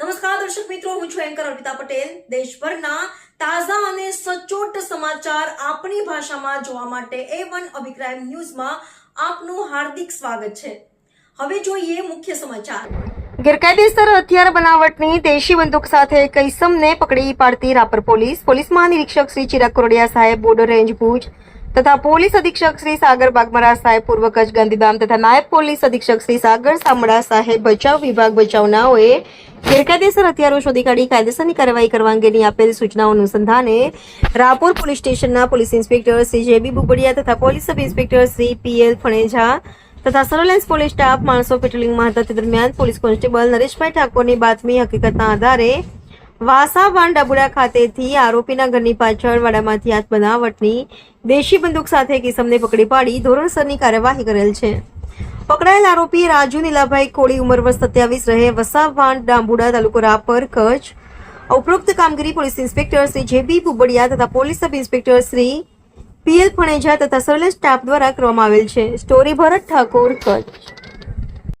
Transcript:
નમસ્કાર, દર્શક મિત્રો, હું છું એન્કર અર્પિતા પટેલ. દેશભરના તાજા અને સચોટ સમાચાર આપણી ભાષામાં જોવા માટે એ વન અભિપ્રાય ન્યૂઝમાં આપનું હાર્દિક સ્વાગત છે. હવે જોઈએ મુખ્ય સમાચાર. ગેરકાયદેસર હથિયાર બનાવટની દેશી બંદૂક સાથે કૈસમને પકડી પાડતી રાપર પોલીસ. પોલીસ મહાનિરીક્ષક શ્રી ચિરાગ કોરડિયા સાહેબ બોર્ડર રેન્જ ભુજ તથા પોલીસ અધિક્ષક શ્રી સાગર બાગમરા સાહેબ પૂર્વ કચ્છ ગાંધીધામ તથા નાયબ પોલીસ અધિક્ષક શ્રી સાગર સામડા સાહેબ બચાવ વિભાગ બચાવનાઓએ ગેરકાયદેસર હથિયારો શોધી કાઢી કાયદેસરની કાર્યવાહી કરવા અંગેની આપેલ સૂચનાઓ અનુસંધાને રાપુર પોલીસ સ્ટેશનના police inspector Shri JB Bubadiya તથા police sub inspector Shri PL Phaneja તથા સર્વેલન્સ પોલીસ સ્ટાફ, માણસો પેટ્રોલિંગમાં હતા દરમિયાન પોલીસ કોન્સ્ટેબલ નરેશભાઈ ઠાકોરની બાતમી હકીકતના આધારે વાસાવાન ડાબુડા ખાતેથી આરોપીના ઘરની પાછળ વાડામાંથી હાથ બનાવટની દેશી બંદૂક સાથે કિસમને પકડી પાડી ધોરણસરની કાર્યવાહી કરેલ છે. પકડાયેલ આરોપી રાજુ નીલાભાઈ કોળી ઉંમર વર્ષ સત્યાવીસ રહે વસાવાન ડાંબુડા તાલુકો રાપર, કચ્છ. ઉપરોક્ત કામગીરી police inspector Shri JB Bubadiya તથા police sub inspector Shri PL Phaneja તથા સર્વેલન્સ સ્ટાફ દ્વારા કરવામાં આવેલ છે. સ્ટોરી ભરત ઠાકોર, કચ્છ.